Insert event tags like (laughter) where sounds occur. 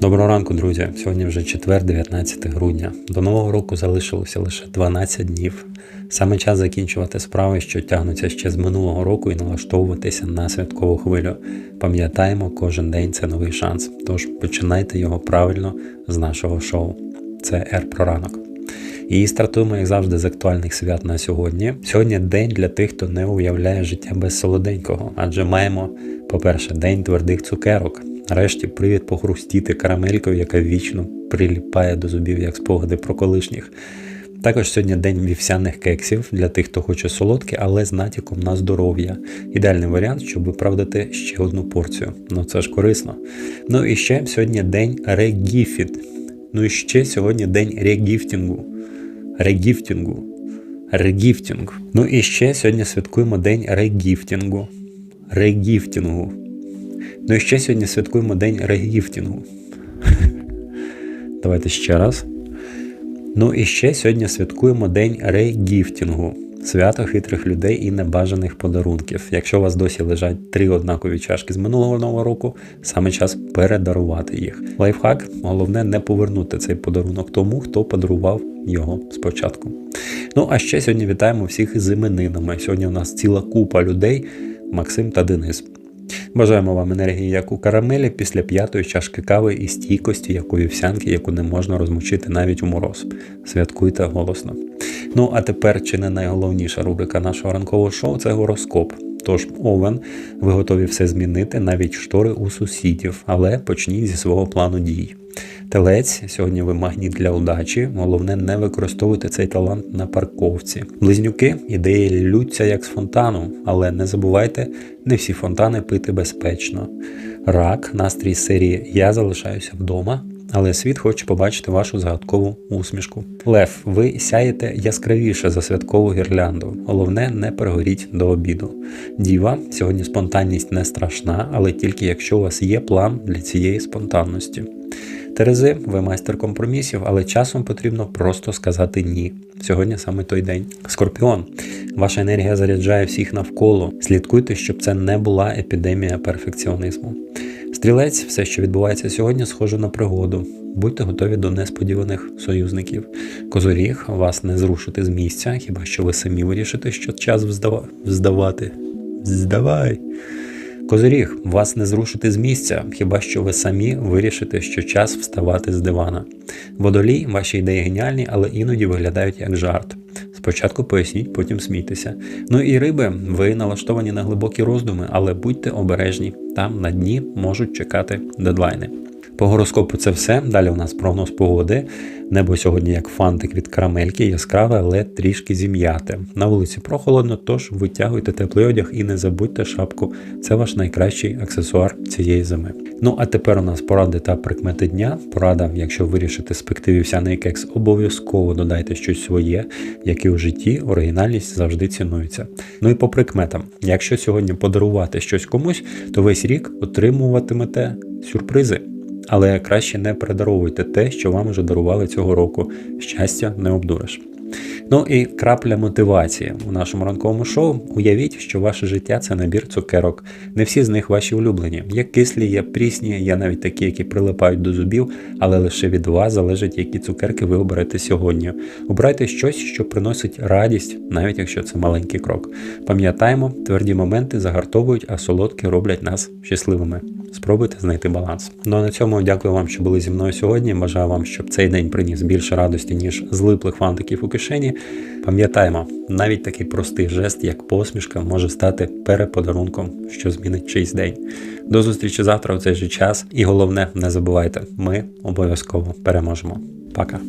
Доброго ранку, друзі. Сьогодні вже четвер, 19 грудня. До нового року залишилося лише 12 днів. Саме час закінчувати справи, що тягнуться ще з минулого року, і налаштовуватися на святкову хвилю. Пам'ятаємо, кожен день це новий шанс. Тож починайте його правильно з нашого шоу. Це Р про ранок. І стартуємо, як завжди, з актуальних свят на сьогодні. Сьогодні день для тих, хто не уявляє життя без солоденького, адже маємо, по-перше, день твердих цукерок. Нарешті привід похрустіти карамелькою, яка вічно приліпає до зубів як спогади про колишніх. Також сьогодні день вівсяних кексів для тих, хто хоче солодке, але з натяком на здоров'я. Ідеальний варіант, щоб виправдати ще одну порцію. Ну це ж корисно. Ну і ще сьогодні день регіфіт. Ну і ще сьогодні день регіфтінгу. Регіфтінгу. Регіфтінг. Ну і ще сьогодні святкуємо день регіфтінгу. Регіфтінгу. Ну і ще сьогодні святкуємо день регіфтінгу. (laughs) Давайте ще раз. Ну і ще сьогодні святкуємо день регіфтінгу. Свято хитрих людей і небажаних подарунків. Якщо у вас досі лежать три однакові чашки з минулого нового року, саме час передарувати їх. Лайфхак, головне не повернути цей подарунок тому, хто подарував його спочатку. Ну а ще сьогодні вітаємо всіх з іменинами. Сьогодні у нас ціла купа людей, Максим та Денис. Бажаємо вам енергії, як у карамелі, після п'ятої чашки кави і стійкості, як у вівсянки, яку не можна розмочити навіть у мороз. Святкуйте голосно. Ну а тепер чи не найголовніша рубрика нашого ранкового шоу це гороскоп. Тож, Овен, ви готові все змінити, навіть штори у сусідів, але почніть зі свого плану дій. Телець, сьогодні ви магніт для удачі. Головне, не використовуйте цей талант на парковці. Близнюки, ідеї ллються як з фонтану, але не забувайте, не всі фонтани пити безпечно. Рак, настрій серії Я залишаюся вдома. Але світ хоче побачити вашу загадкову усмішку. Лев, ви сяєте яскравіше за святкову гірлянду. Головне, не перегоріть до обіду. Діва, сьогодні спонтанність не страшна, але тільки якщо у вас є план для цієї спонтанності. Терези, ви майстер компромісів, але часом потрібно просто сказати ні. Сьогодні саме той день. Скорпіон, ваша енергія заряджає всіх навколо. Слідкуйте, щоб це не була епідемія перфекціонізму. Стрілець, все, що відбувається сьогодні, схоже на пригоду. Будьте готові до несподіваних союзників. Козоріг, вас не зрушити з місця, хіба що ви самі вирішите, що час вздава... здавати. Здавай. Козоріг, вас не зрушити з місця, хіба що ви самі вирішите, що час вставати з дивана. Водолій, ваші ідеї геніальні, але іноді виглядають як жарт. Спочатку поясніть, потім смійтеся. Ну і риби, ви налаштовані на глибокі роздуми, але будьте обережні, там на дні можуть чекати дедлайни. По гороскопу це все. Далі у нас прогноз погоди. Небо сьогодні як фантик від карамельки, яскраве, але трішки зім'яте. На вулиці прохолодно, тож витягуйте теплий одяг і не забудьте шапку. Це ваш найкращий аксесуар цієї зими. Ну а тепер у нас поради та прикмети дня. Порада, якщо вирішите спекти вівсяний кекс, обов'язково додайте щось своє, як і у житті, оригінальність завжди цінується. Ну і по прикметам, якщо сьогодні подарувати щось комусь, то весь рік отримуватимете сюрпризи. Але краще не передаровуйте те, що вам вже дарували цього року. Щастя не обдуриш. Ну і крапля мотивації у нашому ранковому шоу. Уявіть, що ваше життя це набір цукерок. Не всі з них ваші улюблені. Є кислі, є прісні, є навіть такі, які прилипають до зубів, але лише від вас залежить, які цукерки ви оберете сьогодні. Обирайте щось, що приносить радість, навіть якщо це маленький крок. Пам'ятаємо, тверді моменти загартовують, а солодкі роблять нас щасливими. Спробуйте знайти баланс. Ну а на цьому дякую вам, що були зі мною сьогодні. Бажаю вам, щоб цей день приніс більше радості, ніж злиплих фантиків у кишені. Пам'ятаємо, навіть такий простий жест, як посмішка, може стати переподарунком, що змінить чийсь день. До зустрічі завтра у цей же час. І головне, не забувайте, ми обов'язково переможемо. Пока.